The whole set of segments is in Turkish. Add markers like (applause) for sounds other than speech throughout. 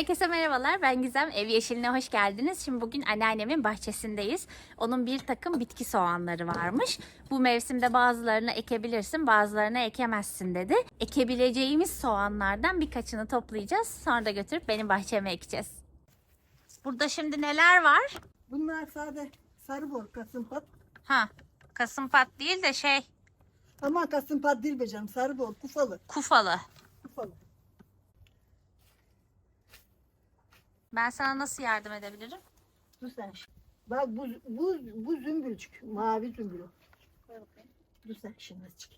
Herkese merhabalar. Ben Gizem. Ev Yeşiline hoş geldiniz. Şimdi bugün anneannemin bahçesindeyiz. Onun bir takım bitki soğanları varmış. Bu mevsimde bazılarını ekebilirsin, bazılarını ekemezsin dedi. Ekebileceğimiz soğanlardan birkaçını toplayacağız. Sonra da götürüp benim bahçeme ekeceğiz. Burada şimdi neler var? Bunlar sade sarı bor kasımpat. Ha, kasımpat değil de şey Aman kasımpat değil be canım sarı bor kufalı. Kufalı. Ben sana nasıl yardım edebilirim? Dur sen. Bak bu, bu, bu zümbülcük. Mavi zümbül. o. Dur sen şimdi çık.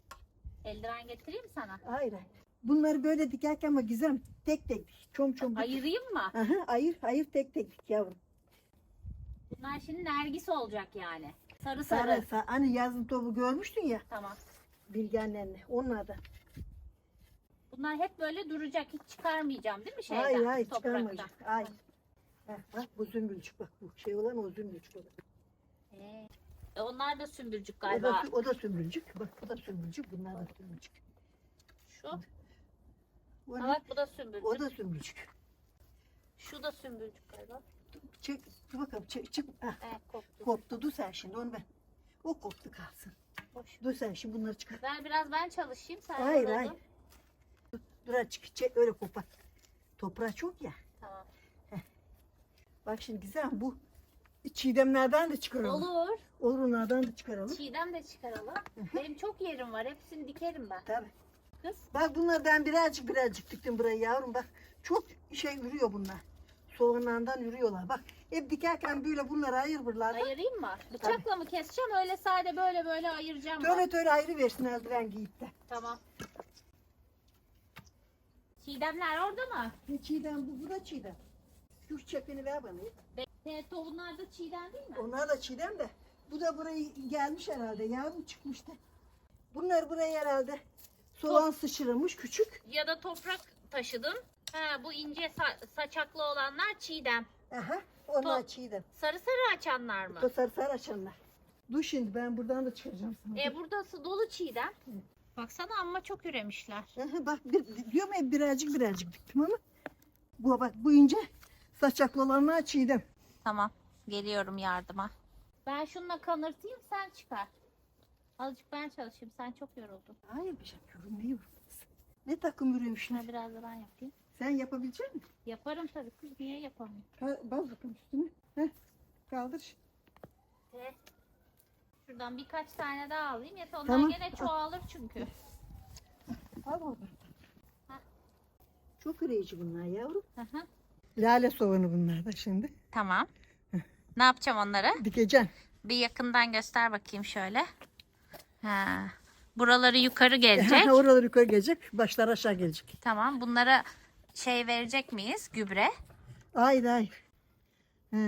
Eldiven getireyim sana. Hayır hayır. Bunları böyle dikerken ama gizem tek tek dik. Çom çom dik. Ayırayım mı? Aha, ayır hayır tek tek dik yavrum. Bunlar şimdi nergis olacak yani. Sarı sarı. Sarı, sarı. Hani yazın topu görmüştün ya Tamam. bilgenlerle. Onlardan. Bunlar hep böyle duracak. Hiç çıkarmayacağım değil mi şeyden? hayır hayır topraktan? çıkarmayacak. Hayır. Heh, bak bu zümbülcük bak bu şey olan o zümbülcük olan. Ee, e onlar da sümbülcük O galiba. da, o da sümbülcük. Bak bu da sümbülcük. Bunlar da sümbülcük. Şu. O, ne? bak bu da sümbülcük. o da sümbülcük. Şu da sümbülcük galiba. Çek, dur bakalım çık, çık. Ah, Evet koptu. koptu dur sen şimdi onu ben. O koptu kalsın. Boş. Dur sen şimdi bunları çıkar. Ver biraz ben çalışayım. Sen Hayır hayır. Dur. Dur, dur hadi çık, çek öyle kopar. Toprağı çok ya. Tamam. Bak şimdi güzel bu çiğdemlerden de çıkaralım. Olur. Olur onlardan da çıkaralım. Çiğdem de çıkaralım. Benim çok yerim var. Hepsini dikerim ben. Tabii. Kız. Bak bunlar ben birazcık birazcık diktim burayı yavrum bak. Çok şey ürüyor bunlar. Soğanlardan ürüyorlar. Bak hep dikerken böyle bunları ayırırlar. Ayırayım mı? Bıçakla mı keseceğim? Öyle sade böyle böyle ayıracağım. Böyle böyle ayrı versin eldiven giyip de. Tamam. Çiğdemler orada mı? Çiğdem bu, bu da çiğdem. Şu çepini ver bana. Be- tohumlar da çiğdem değil mi? Onlar da çiğdem de. Bu da buraya gelmiş herhalde. Yavrum çıkmıştı. Bunlar buraya herhalde soğan sıçramış küçük. Ya da toprak taşıdım. Ha, bu ince sa- saçaklı olanlar çiğdem. Aha, onlar Top. çiğdem. Sarı sarı açanlar mı? Bu sarı sarı açanlar. Dur şimdi ben buradan da çıkaracağım sana. E buradası dolu çiğdem. Baksana amma çok üremişler. (laughs) Bak bir, diyorum ya birazcık birazcık diktim ama. Bu bak bu ince saçaklı olanlar çiğdem. Tamam. Geliyorum yardıma. Ben şununla kanırtayım sen çıkar. Azıcık ben çalışayım. Sen çok yoruldun. Hayır bir şey yorum ne takım ürümüşler. Şuna biraz da ben yapayım. Sen yapabilecek misin? Yaparım tabii kız. Niye yapamayayım? Ha, baz bakalım üstüne. Heh, kaldır. De. Şuradan birkaç tane daha alayım. Yeter onlar Tamam. gene çoğalır çünkü. Al oradan. Çok üreyici bunlar yavrum. Hı hı. Lale soğanı bunlar da şimdi. tamam. Ne yapacağım onları? Dikeceksin. Bir yakından göster bakayım şöyle. Ha. Buraları yukarı gelecek. (laughs) Oralar yukarı gelecek, başlar aşağı gelecek. tamam. Bunlara şey verecek miyiz? Gübre. Hayır hayır. Ha,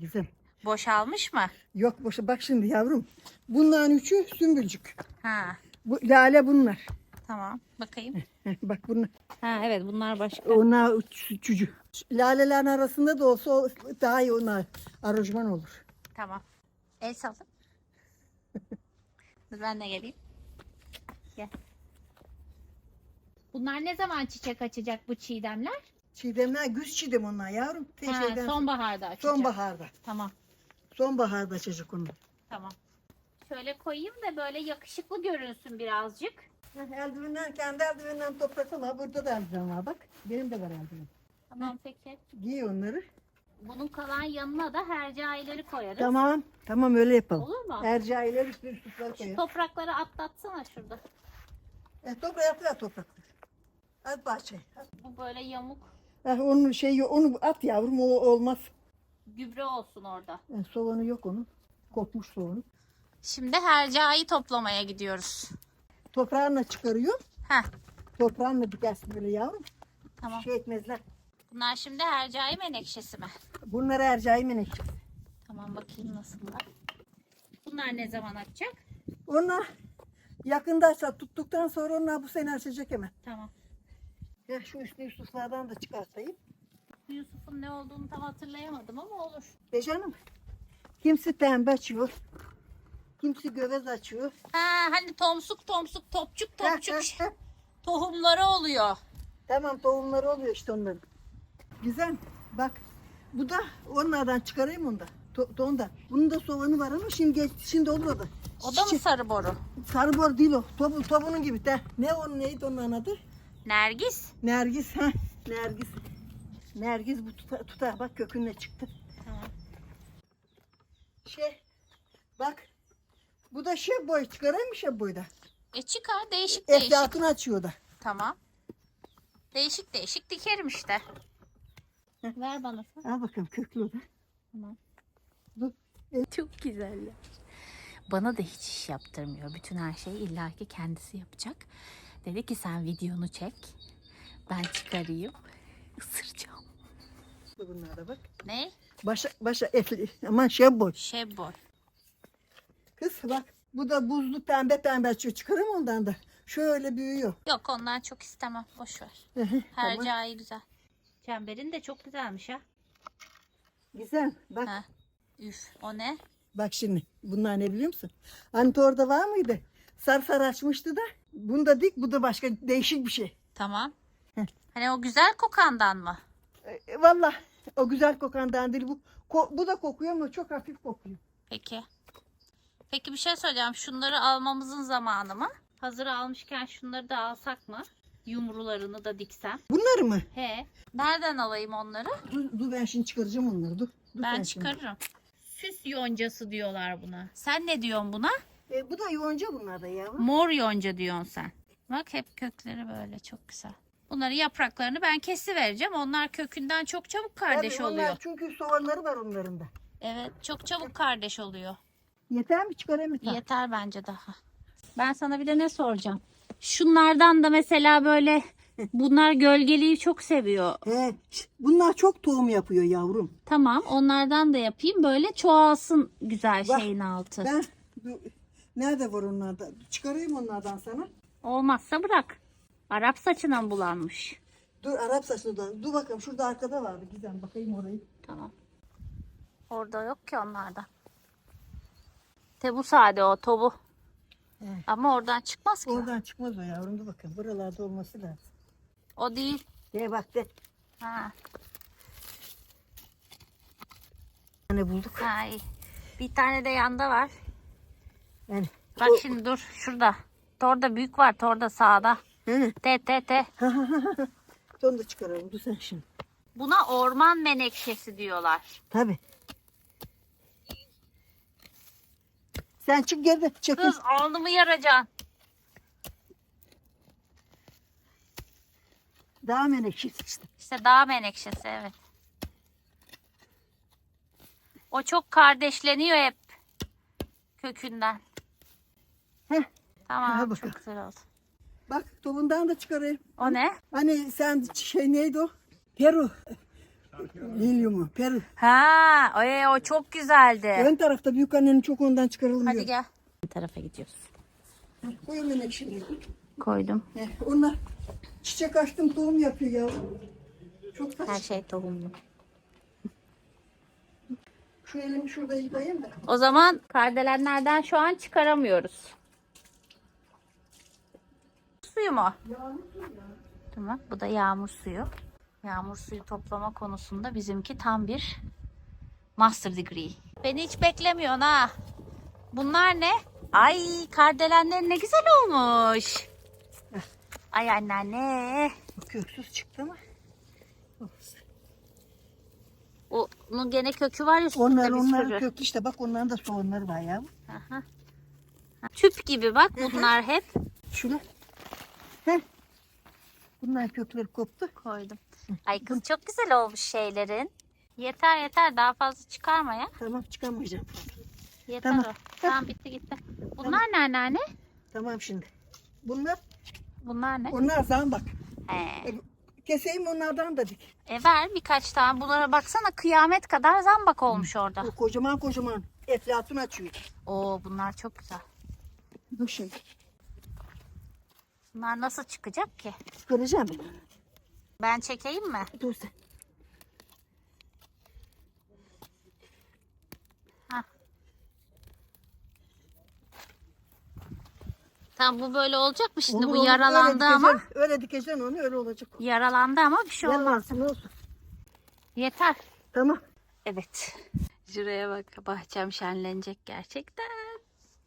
güzel. Boşalmış mı? Yok boşa bak şimdi yavrum. Bunların üçü sümbülcük. Ha. Bu lale bunlar. Tamam. Bakayım. (laughs) Bak bunlar. Ha evet bunlar başka. Onlar üçüncü. Lalelerin arasında da olsa daha iyi onlar. Arojman olur. Tamam. El salın. Dur ben de geleyim. Gel. Bunlar ne zaman çiçek açacak bu çiğdemler? Çiğdemler güz çiğdem onlar yavrum. Ha, şeyden- sonbaharda açacak. sonbaharda. Tamam. Sonbaharda onu. Tamam. Şöyle koyayım da böyle yakışıklı görünsün birazcık. Eldivenden kendi eldivenden toprak ama burada da eldiven var bak. Benim de var eldiven. Tamam peki. Giy onları. Bunun kalan yanına da hercaileri koyarız. Tamam. Tamam öyle yapalım. Olur mu? Ercailer üstü üstüne Şu koyalım. toprakları atlatsana şurada. E, toprağı ver toprakları. At bahçeye. At. Bu böyle yamuk Eh, onun şeyi onu at yavrum o olmaz. Gübre olsun orada. E, soğanı yok onun. Kopmuş soğanı. Şimdi hercai toplamaya gidiyoruz. Toprağını çıkarıyor. Heh Toprağını dikersin böyle yavrum. tamam. Şey etmezler. Bunlar şimdi hercai menekşesi mi? Bunları ercai menekşe. Tamam bakayım nasıllar. Bunlar ne zaman açacak? Onlar yakında açar. Tuttuktan sonra onlar bu sene açacak hemen. Tamam. Ya şu üstü Yusuflardan da çıkartayım. Yusuf'un ne olduğunu tam hatırlayamadım ama olur. Be canım. Kimisi pembe açıyor. Kimisi gövez açıyor. Ha hani tomsuk tomsuk topçuk topçuk tohumları oluyor. Tamam tohumları oluyor işte onların. Güzel. Bak bu da onlardan çıkarayım onu da. To, to onda. Bunun da soğanı var ama şimdi geç, şimdi olur o da. O da mı sarı boru? Sarı bor değil o. Topu, topunun gibi de. Ne onun neydi onun adı? Nergis. Nergis. ha Nergis. Nergis bu tuta, tutar. Bak kökünle çıktı. Tamam. Şey bak. Bu da şey boy. Çıkarayım mı şey boyda? E çıkar değişik değişik. Eflatun açıyor da. Tamam. Değişik değişik dikerim işte. Ver bana sen. Al bakalım köklü o da. Tamam. Dur. Çok güzeller. Bana da hiç iş yaptırmıyor. Bütün her şeyi illaki kendisi yapacak. Dedi ki sen videonu çek. Ben çıkarayım. Isıracağım. Bunlar da bak. Ne? Başa, başa etli. Aman şey boy. Şebboy. Kız bak. Bu da buzlu pembe pembe çıkıyor. Çıkarım ondan da. Şöyle büyüyor. Yok ondan çok istemem. Boş ver. Hı hı, tamam. Güzel. Çemberin de çok güzelmiş ha. Güzel. Bak. Ha. Üf o ne? Bak şimdi. Bunlar ne biliyor musun? Hani orada var mıydı? Sarı sarı açmıştı da. Bunda dik. Bu da başka değişik bir şey. Tamam. Heh. Hani o güzel kokandan mı? E, Valla o güzel kokan dandil bu. Ko- bu da kokuyor ama çok hafif kokuyor. Peki. Peki bir şey söyleyeceğim. Şunları almamızın zamanı mı? Hazır almışken şunları da alsak mı? Yumrularını da diksem. Bunları mı? He. Nereden alayım onları? Dur, dur ben şimdi çıkaracağım onları. Dur. dur Ben sen şimdi. çıkarırım. Süs yoncası diyorlar buna. Sen ne diyorsun buna? E, bu da yoğunca bunlar da yavrum. Mor yonca diyorsun sen. Bak hep kökleri böyle çok güzel. Bunları yapraklarını ben kesi vereceğim. Onlar kökünden çok çabuk kardeş Tabii onlar oluyor. çünkü soğanları var onların da. Evet çok çabuk kardeş oluyor. Yeter mi çıkarayım mı? Yeter bence daha. Ben sana bir de ne soracağım? Şunlardan da mesela böyle bunlar gölgeliği çok seviyor. He, bunlar çok tohum yapıyor yavrum. Tamam onlardan da yapayım böyle çoğalsın güzel Bak, şeyin altı. Ben nerede var onlarda? Çıkarayım onlardan sana. Olmazsa bırak. Arap saçına mı bulanmış? Dur Arap saçlıdan. Dur bakalım şurada arkada vardı. Gizem bakayım orayı. Tamam. Orada yok ki onlardan. Tebu sade o tobu. Evet. Ama oradan çıkmaz ki. Oradan çıkmaz o yavrum. Dur bakalım. Buralarda olması lazım. O değil. De bak de. Ha. Ne bulduk? ha iyi. Bir tane de yanda var. Yani. Bak o- şimdi dur şurada. Orada büyük var. Orada sağda. Hı. Te te te. (laughs) Onu da çıkaralım. Dur sen şimdi. Buna orman menekşesi diyorlar. Tabii. Sen çık geride. Çekil. Kız alnımı yaracaksın. Daha menekşesi işte. İşte dağ menekşesi evet. O çok kardeşleniyor hep kökünden. Heh. Tamam Hadi çok güzel oldu. Bak tohumdan da çıkarayım. O ne? Hani sen şey neydi o? Peru. Lilyumu. Peru. Ha, o, o çok güzeldi. Ön tarafta büyük annenin çok ondan çıkarılmıyor. Hadi gel. Bir tarafa gidiyoruz. Koyun menekşeleri. Koydum. Heh, onlar çiçek açtım tohum yapıyor ya. Çok Her taş. şey tohumlu. Şu elimi şurada yıkayayım da. O zaman kardelenlerden şu an çıkaramıyoruz. Suyu mu? Tamam. Bu da yağmur suyu. Yağmur suyu toplama konusunda bizimki tam bir master degree. Beni hiç beklemiyorsun ha. Bunlar ne? Ay kardelenler ne güzel olmuş. Ay anneanne. Köksüz çıktı ama. Olsun. Onun gene kökü var ya Onlar bir onlar sürü. işte bak onların da soğanları var ya. Aha. Tüp gibi bak bunlar hep. Şuna. Heh. Bunlar kökleri koptu. Koydum. Ay kız çok güzel olmuş şeylerin. Yeter yeter daha fazla çıkarma ya. Tamam çıkamayacağım. Yeter Tamam. o. Tamam bitti gitti. Bunlar ne anneanne? Tamam şimdi. Bunlar Bunlar ne? onlar zambak. He. E, Keseyim onlardan da dik. E ver birkaç tane. Bunlara baksana kıyamet kadar zambak olmuş orada. O kocaman kocaman eflatun açıyor. Oo bunlar çok güzel. Dur şimdi. Bunlar nasıl çıkacak ki? Çıkaracağım. Ben çekeyim mi? Dur sen. Tamam bu böyle olacak mı şimdi? Olur, bu olur. yaralandı öyle ama. dikeceksin, Öyle dikeceksin onu öyle olacak. Yaralandı ama bir şey olmaz. olsun olsun. Yeter. Tamam. Evet. Şuraya bak. Bahçem şenlenecek gerçekten.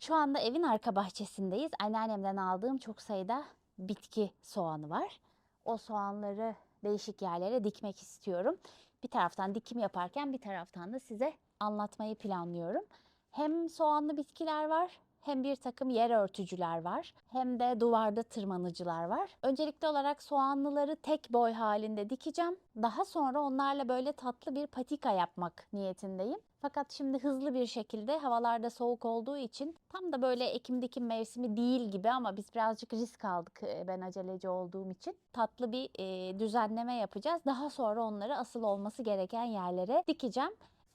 Şu anda evin arka bahçesindeyiz. Anneannemden aldığım çok sayıda bitki soğanı var. O soğanları değişik yerlere dikmek istiyorum. Bir taraftan dikim yaparken bir taraftan da size anlatmayı planlıyorum. Hem soğanlı bitkiler var hem bir takım yer örtücüler var hem de duvarda tırmanıcılar var. Öncelikli olarak soğanlıları tek boy halinde dikeceğim. Daha sonra onlarla böyle tatlı bir patika yapmak niyetindeyim. Fakat şimdi hızlı bir şekilde havalarda soğuk olduğu için tam da böyle ekim dikim mevsimi değil gibi ama biz birazcık risk aldık e, ben aceleci olduğum için. Tatlı bir e, düzenleme yapacağız. Daha sonra onları asıl olması gereken yerlere dikeceğim.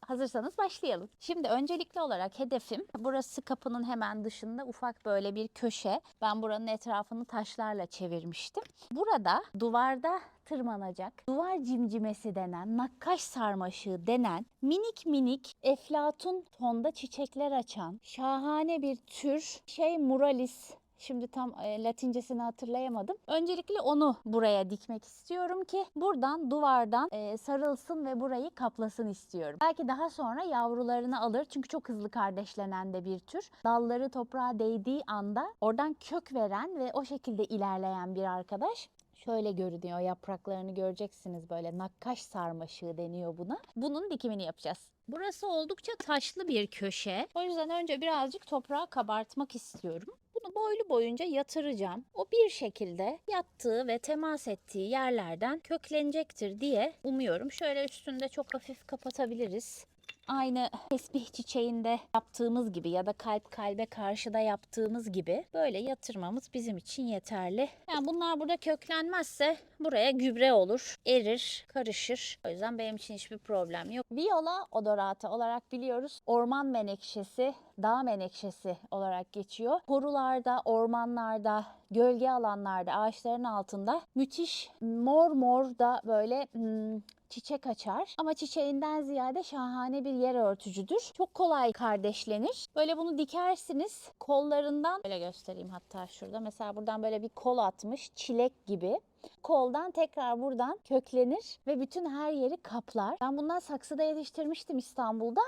Hazırsanız başlayalım. Şimdi öncelikli olarak hedefim burası kapının hemen dışında ufak böyle bir köşe. Ben buranın etrafını taşlarla çevirmiştim. Burada duvarda tırmanacak, duvar cimcimesi denen, nakkaş sarmaşığı denen minik minik eflatun tonda çiçekler açan şahane bir tür şey muralis Şimdi tam e, latincesini hatırlayamadım. Öncelikle onu buraya dikmek istiyorum ki buradan duvardan e, sarılsın ve burayı kaplasın istiyorum. Belki daha sonra yavrularını alır çünkü çok hızlı kardeşlenen de bir tür. Dalları toprağa değdiği anda oradan kök veren ve o şekilde ilerleyen bir arkadaş. Şöyle görünüyor yapraklarını göreceksiniz böyle nakkaş sarmaşığı deniyor buna. Bunun dikimini yapacağız. Burası oldukça taşlı bir köşe. O yüzden önce birazcık toprağı kabartmak istiyorum. Bunu boylu boyunca yatıracağım. O bir şekilde yattığı ve temas ettiği yerlerden köklenecektir diye umuyorum. Şöyle üstünde çok hafif kapatabiliriz. Aynı tesbih çiçeğinde yaptığımız gibi ya da kalp kalbe karşıda yaptığımız gibi böyle yatırmamız bizim için yeterli. Yani bunlar burada köklenmezse buraya gübre olur, erir, karışır. O yüzden benim için hiçbir problem yok. Viola odorata olarak biliyoruz. Orman menekşesi, dağ menekşesi olarak geçiyor. Korularda, ormanlarda, gölge alanlarda, ağaçların altında müthiş mor mor da böyle hmm, çiçek açar. Ama çiçeğinden ziyade şahane bir yer örtücüdür. Çok kolay kardeşlenir. Böyle bunu dikersiniz. Kollarından böyle göstereyim hatta şurada. Mesela buradan böyle bir kol atmış çilek gibi. Koldan tekrar buradan köklenir ve bütün her yeri kaplar. Ben bundan saksıda yetiştirmiştim İstanbul'da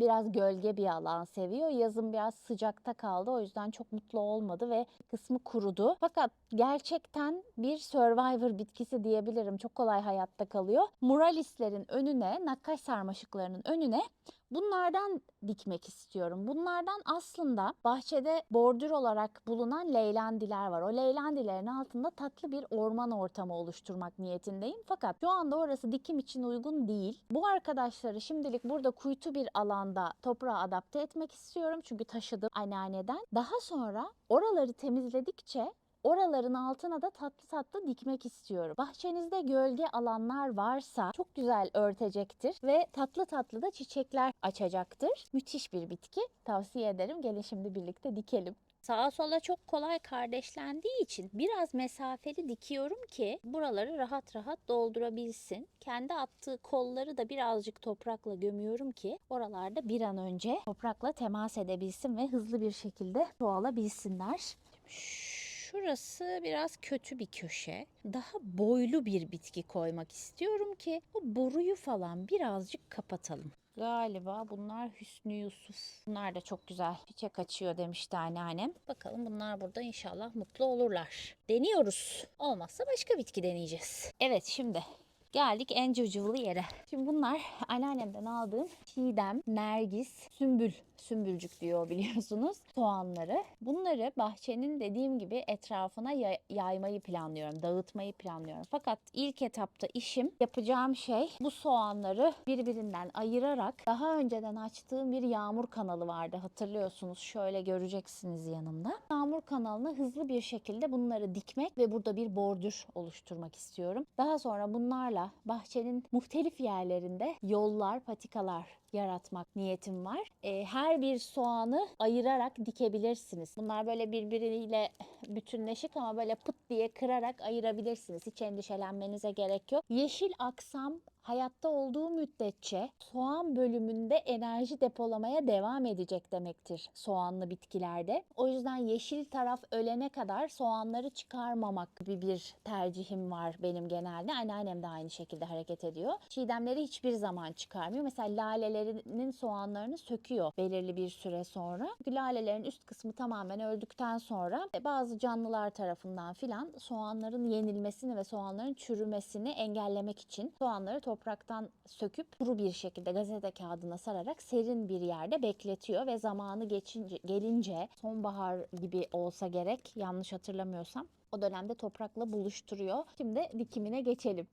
biraz gölge bir alan seviyor. Yazın biraz sıcakta kaldı. O yüzden çok mutlu olmadı ve kısmı kurudu. Fakat gerçekten bir survivor bitkisi diyebilirim. Çok kolay hayatta kalıyor. Muralislerin önüne, nakkaş sarmaşıklarının önüne Bunlardan dikmek istiyorum. Bunlardan aslında bahçede bordür olarak bulunan leylandiler var. O leylandilerin altında tatlı bir orman ortamı oluşturmak niyetindeyim. Fakat şu anda orası dikim için uygun değil. Bu arkadaşları şimdilik burada kuytu bir alanda toprağa adapte etmek istiyorum. Çünkü taşıdım anneanneden. Daha sonra oraları temizledikçe Oraların altına da tatlı tatlı dikmek istiyorum. Bahçenizde gölge alanlar varsa çok güzel örtecektir ve tatlı tatlı da çiçekler açacaktır. Müthiş bir bitki. Tavsiye ederim. Gelin şimdi birlikte dikelim. Sağa sola çok kolay kardeşlendiği için biraz mesafeli dikiyorum ki buraları rahat rahat doldurabilsin. Kendi attığı kolları da birazcık toprakla gömüyorum ki oralarda bir an önce toprakla temas edebilsin ve hızlı bir şekilde çoğalabilsinler. Şurası biraz kötü bir köşe. Daha boylu bir bitki koymak istiyorum ki o boruyu falan birazcık kapatalım. Galiba bunlar Hüsnü Yusuf. Bunlar da çok güzel çiçek açıyor demişti anneannem. Bakalım bunlar burada inşallah mutlu olurlar. Deniyoruz. Olmazsa başka bitki deneyeceğiz. Evet şimdi Geldik en cıvcıvlı yere. Şimdi bunlar anneannemden aldığım çiğdem, nergis, sümbül, sümbülcük diyor biliyorsunuz (laughs) soğanları. Bunları bahçenin dediğim gibi etrafına yay- yaymayı planlıyorum, dağıtmayı planlıyorum. Fakat ilk etapta işim yapacağım şey bu soğanları birbirinden ayırarak daha önceden açtığım bir yağmur kanalı vardı hatırlıyorsunuz. Şöyle göreceksiniz yanımda. Yağmur kanalına hızlı bir şekilde bunları dikmek ve burada bir bordür oluşturmak istiyorum. Daha sonra bunlarla bahçenin muhtelif yerlerinde yollar, patikalar yaratmak niyetim var. Ee, her bir soğanı ayırarak dikebilirsiniz. Bunlar böyle birbiriyle bütünleşik ama böyle pıt diye kırarak ayırabilirsiniz. Hiç endişelenmenize gerek yok. Yeşil aksam hayatta olduğu müddetçe soğan bölümünde enerji depolamaya devam edecek demektir soğanlı bitkilerde. O yüzden yeşil taraf ölene kadar soğanları çıkarmamak gibi bir tercihim var benim genelde. Anneannem de aynı şekilde hareket ediyor. Çiğdemleri hiçbir zaman çıkarmıyor. Mesela lalelerinin soğanlarını söküyor belirli bir süre sonra. Çünkü lalelerin üst kısmı tamamen öldükten sonra e, bazı canlılar tarafından filan soğanların yenilmesini ve soğanların çürümesini engellemek için soğanları topraktan söküp kuru bir şekilde gazete kağıdına sararak serin bir yerde bekletiyor ve zamanı geçince gelince sonbahar gibi olsa gerek yanlış hatırlamıyorsam o dönemde toprakla buluşturuyor. Şimdi dikimine geçelim.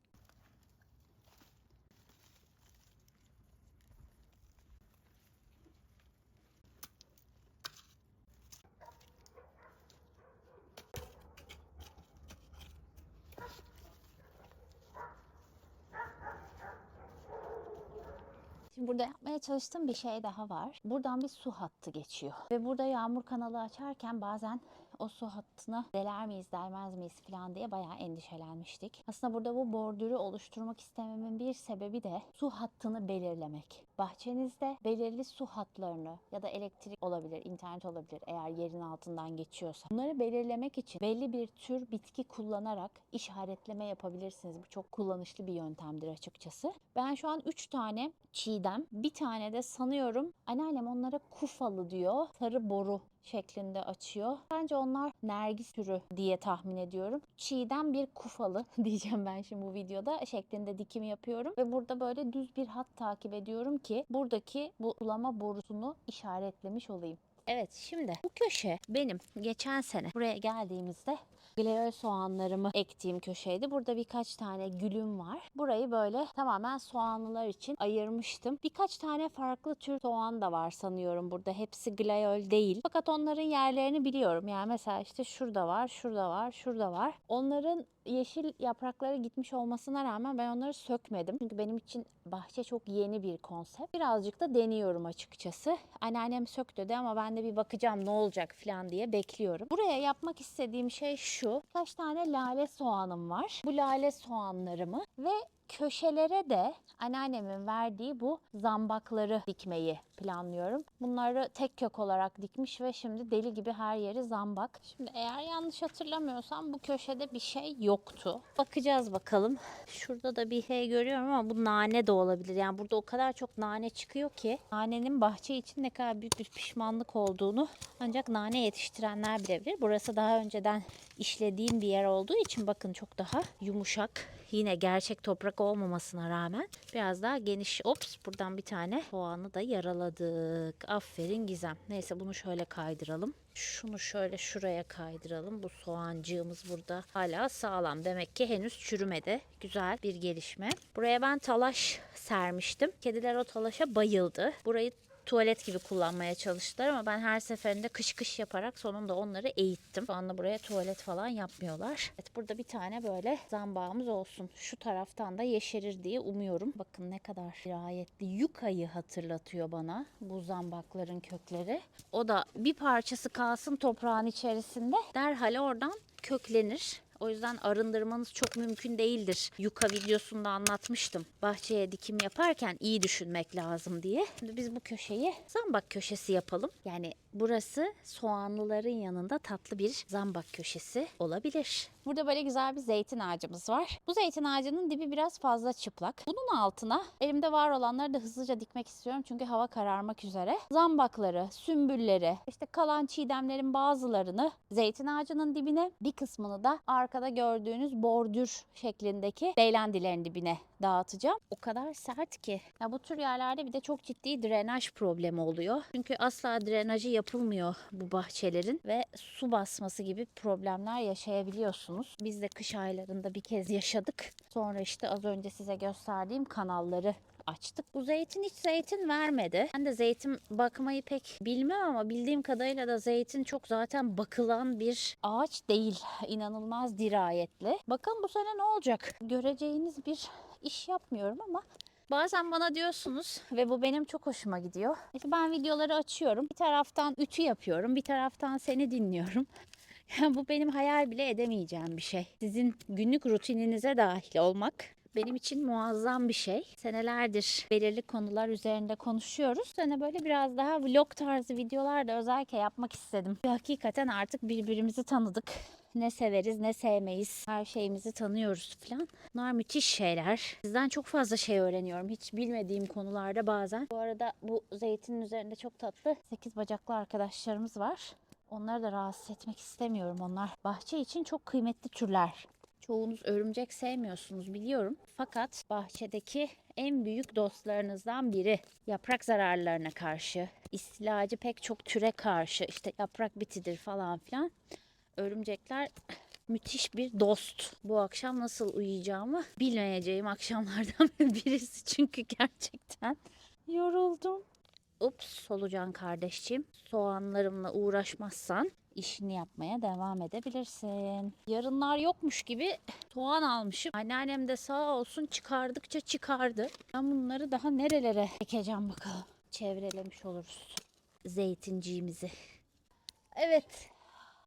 Burada yapmaya çalıştığım bir şey daha var. Buradan bir su hattı geçiyor. Ve burada yağmur kanalı açarken bazen o su hattını deler miyiz, delmez miyiz falan diye bayağı endişelenmiştik. Aslında burada bu bordürü oluşturmak istememin bir sebebi de su hattını belirlemek. Bahçenizde belirli su hatlarını ya da elektrik olabilir, internet olabilir eğer yerin altından geçiyorsa. Bunları belirlemek için belli bir tür bitki kullanarak işaretleme yapabilirsiniz. Bu çok kullanışlı bir yöntemdir açıkçası. Ben şu an 3 tane çiğdem, bir tane de sanıyorum anneannem onlara kufalı diyor. Sarı boru şeklinde açıyor. Bence onlar nergis türü diye tahmin ediyorum. Çiğdem bir kufalı (laughs) diyeceğim ben şimdi bu videoda şeklinde dikim yapıyorum. Ve burada böyle düz bir hat takip ediyorum ki buradaki bu sulama borusunu işaretlemiş olayım. Evet şimdi bu köşe benim geçen sene buraya geldiğimizde Gleol soğanlarımı ektiğim köşeydi. Burada birkaç tane gülüm var. Burayı böyle tamamen soğanlılar için ayırmıştım. Birkaç tane farklı tür soğan da var sanıyorum burada. Hepsi gleol değil. Fakat onların yerlerini biliyorum. Yani mesela işte şurada var, şurada var, şurada var. Onların yeşil yaprakları gitmiş olmasına rağmen ben onları sökmedim. Çünkü benim için bahçe çok yeni bir konsept. Birazcık da deniyorum açıkçası. Anneannem sök dedi ama ben de bir bakacağım ne olacak falan diye bekliyorum. Buraya yapmak istediğim şey şu. Kaç tane lale soğanım var. Bu lale soğanlarımı ve köşelere de anneannemin verdiği bu zambakları dikmeyi planlıyorum. Bunları tek kök olarak dikmiş ve şimdi deli gibi her yeri zambak. Şimdi eğer yanlış hatırlamıyorsam bu köşede bir şey yoktu. Bakacağız bakalım. Şurada da bir şey görüyorum ama bu nane de olabilir. Yani burada o kadar çok nane çıkıyor ki nanenin bahçe için ne kadar büyük bir pişmanlık olduğunu ancak nane yetiştirenler bilebilir. Burası daha önceden işlediğim bir yer olduğu için bakın çok daha yumuşak. Yine gerçek toprak olmamasına rağmen biraz daha geniş. Ops buradan bir tane soğanı da yaraladık. Aferin Gizem. Neyse bunu şöyle kaydıralım. Şunu şöyle şuraya kaydıralım. Bu soğancığımız burada hala sağlam. Demek ki henüz çürümedi. Güzel bir gelişme. Buraya ben talaş sermiştim. Kediler o talaşa bayıldı. Burayı tuvalet gibi kullanmaya çalıştılar ama ben her seferinde kış kış yaparak sonunda onları eğittim. Şu anda buraya tuvalet falan yapmıyorlar. Evet burada bir tane böyle zambağımız olsun. Şu taraftan da yeşerir diye umuyorum. Bakın ne kadar dirayetli. Yukayı hatırlatıyor bana bu zambakların kökleri. O da bir parçası kalsın toprağın içerisinde. Derhal oradan köklenir. O yüzden arındırmanız çok mümkün değildir. Yuka videosunda anlatmıştım. Bahçeye dikim yaparken iyi düşünmek lazım diye. Şimdi biz bu köşeyi zambak köşesi yapalım. Yani burası soğanlıların yanında tatlı bir zambak köşesi olabilir. Burada böyle güzel bir zeytin ağacımız var. Bu zeytin ağacının dibi biraz fazla çıplak. Bunun altına elimde var olanları da hızlıca dikmek istiyorum çünkü hava kararmak üzere. Zambakları, sümbülleri, işte kalan çiğdemlerin bazılarını zeytin ağacının dibine, bir kısmını da arkada gördüğünüz bordür şeklindeki leylendilerin dibine dağıtacağım. O kadar sert ki. Ya bu tür yerlerde bir de çok ciddi drenaj problemi oluyor. Çünkü asla drenajı yapılmıyor bu bahçelerin ve su basması gibi problemler yaşayabiliyorsunuz. Biz de kış aylarında bir kez yaşadık. Sonra işte az önce size gösterdiğim kanalları açtık. Bu zeytin hiç zeytin vermedi. Ben de zeytin bakmayı pek bilmem ama bildiğim kadarıyla da zeytin çok zaten bakılan bir ağaç değil. İnanılmaz dirayetli. Bakın bu sene ne olacak? Göreceğiniz bir iş yapmıyorum ama Bazen bana diyorsunuz ve bu benim çok hoşuma gidiyor. İşte ben videoları açıyorum. Bir taraftan ütü yapıyorum. Bir taraftan seni dinliyorum. (laughs) Yani bu benim hayal bile edemeyeceğim bir şey. Sizin günlük rutininize dahil olmak benim için muazzam bir şey. Senelerdir belirli konular üzerinde konuşuyoruz. Sene böyle biraz daha vlog tarzı videolar da özellikle yapmak istedim. Hakikaten artık birbirimizi tanıdık. Ne severiz ne sevmeyiz. Her şeyimizi tanıyoruz falan. Bunlar müthiş şeyler. Sizden çok fazla şey öğreniyorum. Hiç bilmediğim konularda bazen. Bu arada bu zeytinin üzerinde çok tatlı 8 bacaklı arkadaşlarımız var. Onları da rahatsız etmek istemiyorum. Onlar bahçe için çok kıymetli türler. Çoğunuz örümcek sevmiyorsunuz biliyorum. Fakat bahçedeki en büyük dostlarınızdan biri. Yaprak zararlarına karşı, istilacı pek çok türe karşı, işte yaprak bitidir falan filan. Örümcekler (clears throat) müthiş bir dost. Bu akşam nasıl uyuyacağımı bilmeyeceğim akşamlardan (laughs) birisi çünkü gerçekten yoruldum. Ups solucan kardeşciğim. Soğanlarımla uğraşmazsan işini yapmaya devam edebilirsin. Yarınlar yokmuş gibi soğan almışım. Anneannem de sağ olsun çıkardıkça çıkardı. Ben bunları daha nerelere ekeceğim bakalım. Çevrelemiş oluruz zeytinciğimizi. Evet.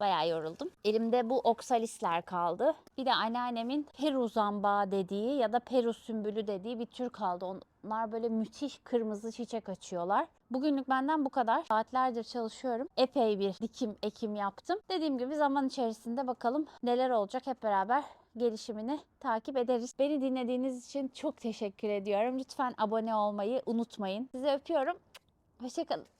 Bayağı yoruldum. Elimde bu oksalisler kaldı. Bir de anneannemin Peru zambağı dediği ya da Peru sümbülü dediği bir tür kaldı. Onlar böyle müthiş kırmızı çiçek açıyorlar. Bugünlük benden bu kadar. Saatlerdir çalışıyorum. Epey bir dikim ekim yaptım. Dediğim gibi zaman içerisinde bakalım neler olacak hep beraber gelişimini takip ederiz. Beni dinlediğiniz için çok teşekkür ediyorum. Lütfen abone olmayı unutmayın. Sizi öpüyorum. Hoşçakalın.